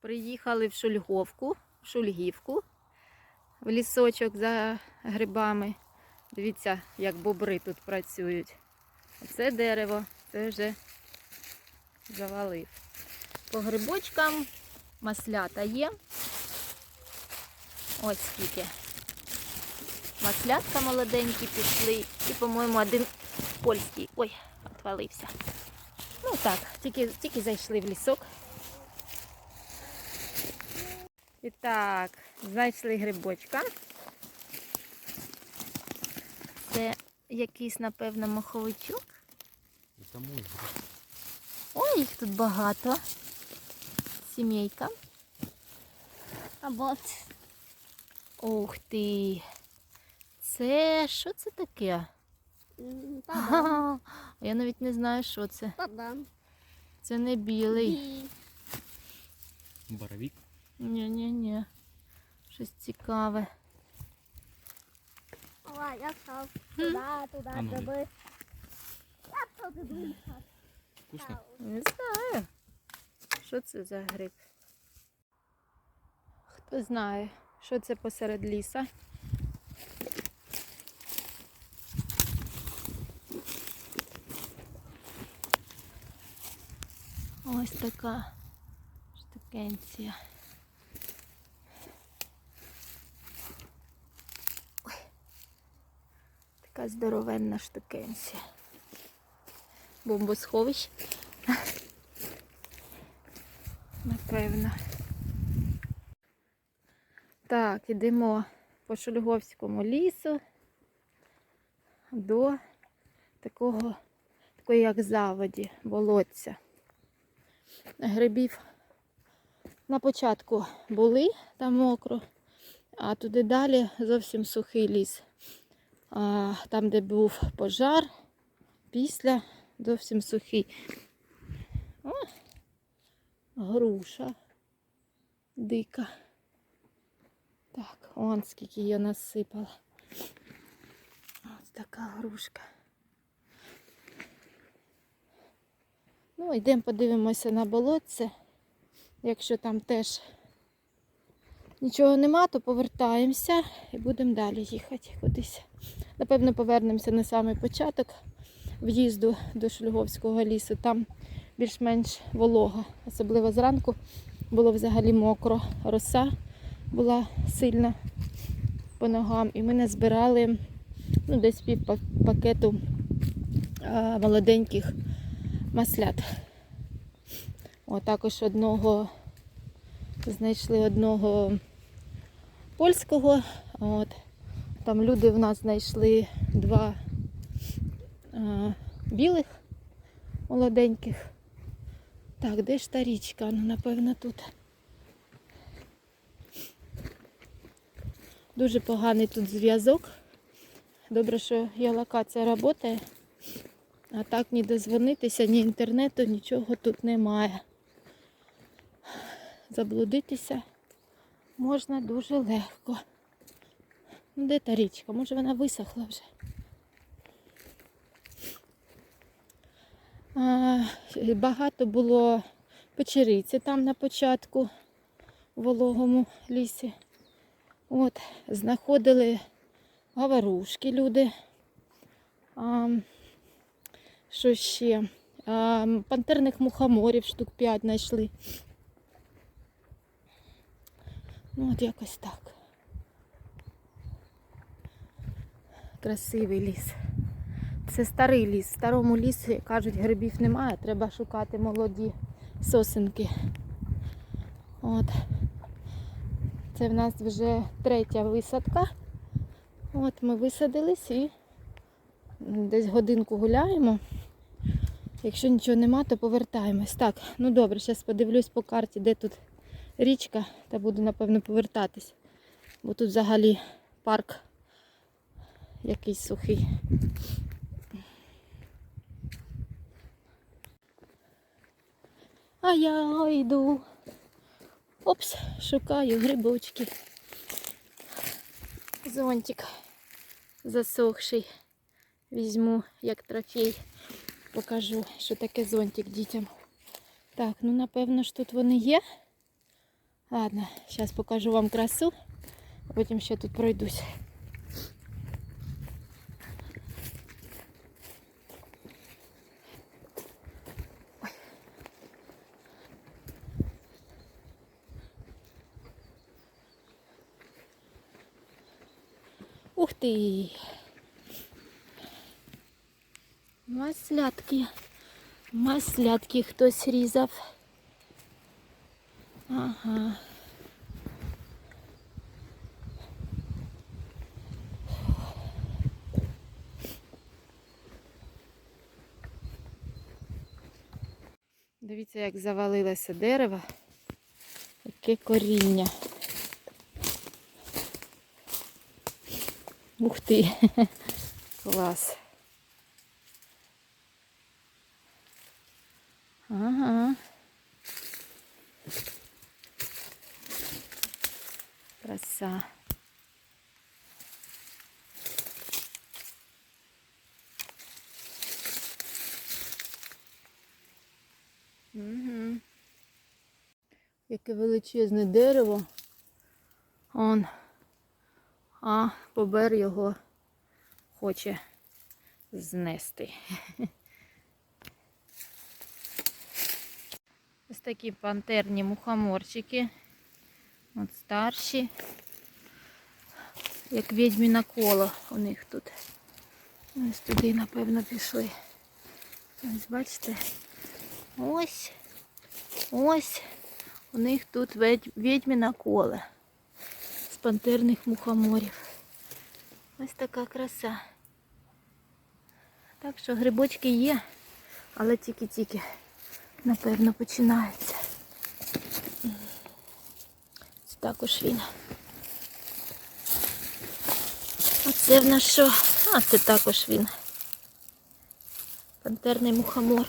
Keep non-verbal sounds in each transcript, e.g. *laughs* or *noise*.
Приїхали в Шульговку, в Шульгівку, в лісочок за грибами. Дивіться, як бобри тут працюють. Це дерево, це вже завалив. По грибочкам маслята є. Ось скільки. Маслятка молоденькі пішли. І, по-моєму, один польський. Ой, отвалився. Ну так, тільки, тільки зайшли в лісок. І так, знайшли грибочка. Це якийсь, напевно, маховичок. Это мой гриб. Ой, їх тут багато. Сімейка. А вот Ух ти. Це що це таке? бадан. *laughs* Я навіть не знаю, що це. Бадан. Це не білий. Боровик. Ні-ні-ні. Щось цікаве. Ой, я став туди, туди, А ну, туди. Я туди. Вкусно? Не знаю. Що це за гриб? Хто знає, що це посеред ліса? Ось така штукенція. Така здоровенна штукенція. Бомбосховище. *laughs* Напевно. Так, ідемо по Шульговському лісу до такого, такої як заводі, болотця. Грибів на початку були там мокро, а туди далі зовсім сухий ліс. А, там, де був пожар, після зовсім сухий. О, груша дика. Так, он скільки я насипала. Ось така грушка. Ну, йдемо подивимося на болотце. Якщо там теж нічого нема, то повертаємося і будемо далі їхати кудись. Напевно, повернемося на самий початок в'їзду до Шульговського лісу. Там більш-менш волога, особливо зранку було взагалі мокро. Роса була сильна по ногам, і ми назбирали ну, десь пів пакету молоденьких маслят. О, також одного знайшли одного польського. От. Там люди в нас знайшли два а, білих молоденьких. Так, де ж та річка? Ну, напевно, тут. Дуже поганий тут зв'язок. Добре, що є локація працює. А так ні дозвонитися, ні інтернету, нічого тут немає. Заблудитися можна дуже легко. Ну, Де та річка? Може вона висохла вже. А, багато було печериці там на початку в вологому лісі. От, знаходили гаварушки люди. А, що ще? А, пантерних мухоморів штук 5 знайшли. Ну, от якось так. Красивий ліс. Це старий ліс. В старому лісі, кажуть, грибів немає, треба шукати молоді сосенки. От. Це в нас вже третя висадка. От ми висадились і десь годинку гуляємо. Якщо нічого нема, то повертаємось. Так, ну добре, зараз подивлюсь по карті, де тут річка, та буду, напевно, повертатись. Бо тут взагалі парк якийсь сухий. А я йду. Опс, шукаю грибочки. Зонтик засохший. Візьму як трофей. Покажу, що таке зонтик дітям. Так, ну напевно ж тут вони є. Ладно, зараз покажу вам красу, потім ще тут пройдусь. Ой. Ух ти! Маслятки. Маслятки хтось різав. Ага. Дивіться, як завалилося дерево. Яке коріння. Ух ти. *laughs* Клас. Ага. Краса. Угу. Яке величезне дерево. Он. А побер його хоче знести. Ось такі пантерні мухоморчики. От старші. Як відьміне коло у них тут. Ось туди, напевно, пішли. Ось бачите. Ось. Ось. У них тут відьміне коло. З пантерних мухоморів. Ось така краса. Так що грибочки є, але тільки-тільки, напевно, починаються. Це також він. А це в нас що? А це також він. Пантерний мухомор.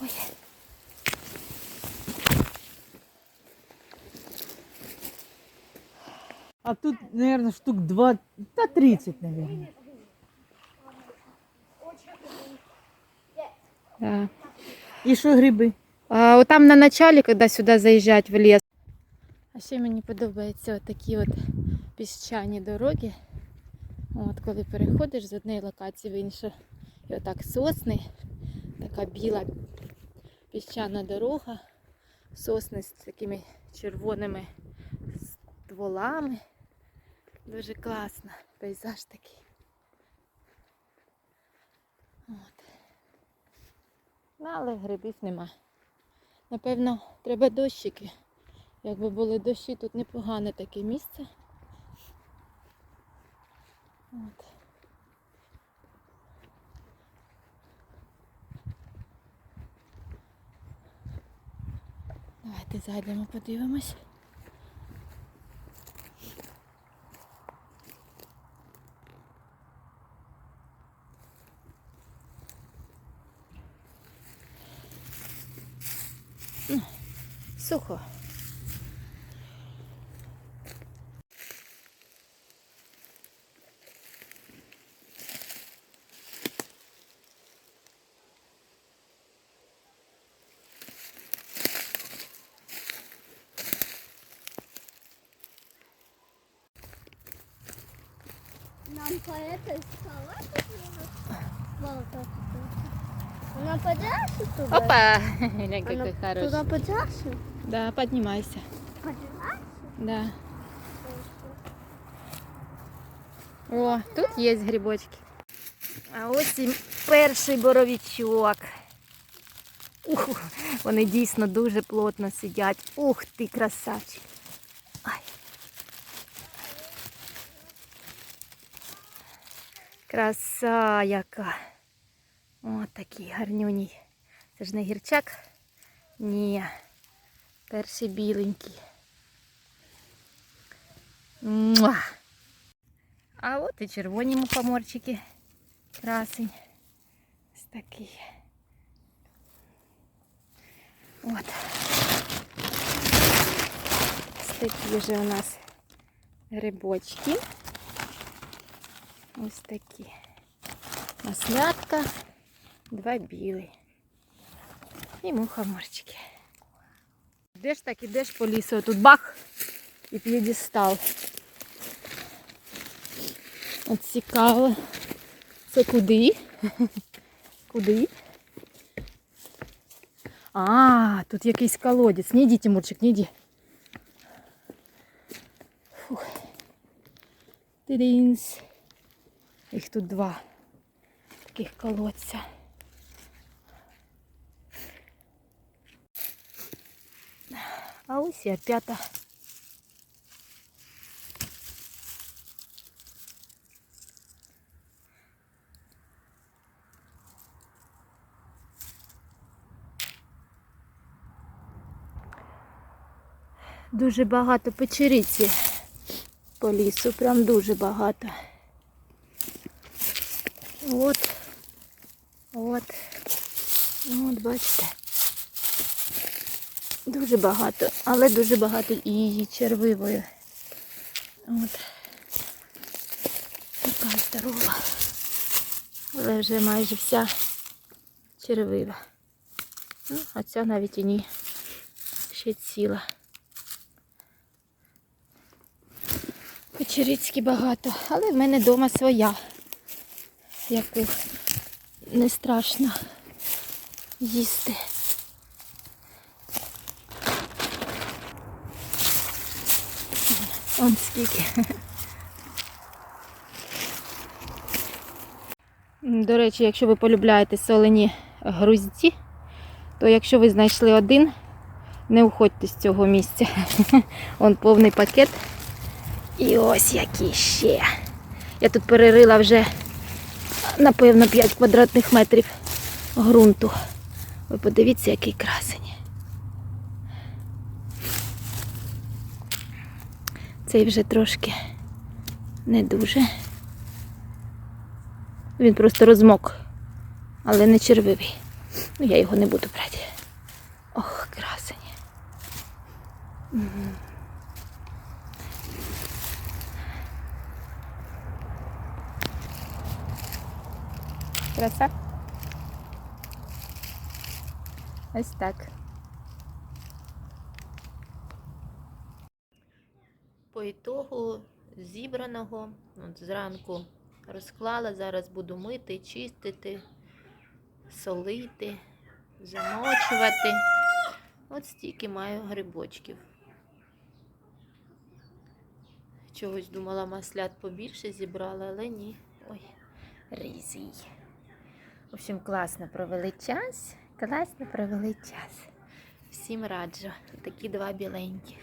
Ой. А тут, наверное, штук 2, да 30, наверное. Да. І що гриби? А, от там на началі, коли сюди заїжджають в ліс. А ще мені подобаються такі от піщані дороги. От коли переходиш з однієї локації в іншу. І отак сосни, така біла піщана дорога, сосни з такими червоними стволами. Дуже класно. Пейзаж такий. От. Ну, але грибів нема. Напевно, треба дощики. Якби були дощі, тут непогане таке місце. От. Давайте зайдемо, подивимось. Ну, Сухо. Нам по этой скале Волка Она подальше туда? Опа! *laughs* Глянь, Она какой туда хороший. Да, поднимайся. Подальше? Да. О, тут є грибочки. А ось і перший боровичок. Ух, вони дійсно дуже плотно сидять. Ух ти, красавчик. Ай. Краса яка. О, такий гарнюній. Це ж не гірчак? Ні. Перший біленький. Муа! А от і червоні мухоморчики. Красень. Ось такий. От. Такі вже у нас грибочки. Ось такі. Маслятка. Два білі. І мухоморчики. Йдеш так, ідеш по лісу, тут бах і п'єдістал. От цікаво. Це куди? *laughs* Куди? А, тут якийсь колодець. Не йди, Тимурчик, не йди. Фух. Тидинс. Їх тут два таких колодця. А ось і п'ята. Дуже багато печериці по лісу, прям дуже багато. От, от, Ну, бачите. Дуже багато, але дуже багато і її червивої. От. Така здорова. Але вже майже вся червива. Ну, а ця навіть і ні. Ще ціла. Печерицьки багато, але в мене вдома своя, яку не страшно їсти. Он скільки. До речі, якщо ви полюбляєте солені грузці, то якщо ви знайшли один, не уходьте з цього місця. *laughs* Он повний пакет. І ось які ще. Я тут перерила вже, напевно, 5 квадратних метрів ґрунту. Ви подивіться, який красень. Цей вже трошки не дуже. Він просто розмок, але не червивий. Ну, я його не буду брати. Ох, красень. Краса. Ось так. По ітогу зібраного от зранку розклала, зараз буду мити, чистити, солити, замочувати. От стільки маю грибочків. Чогось думала маслят побільше зібрала, але ні. Ой, різій. В общем, класно провели час. Класно провели час. Всім раджу. Такі два біленьких.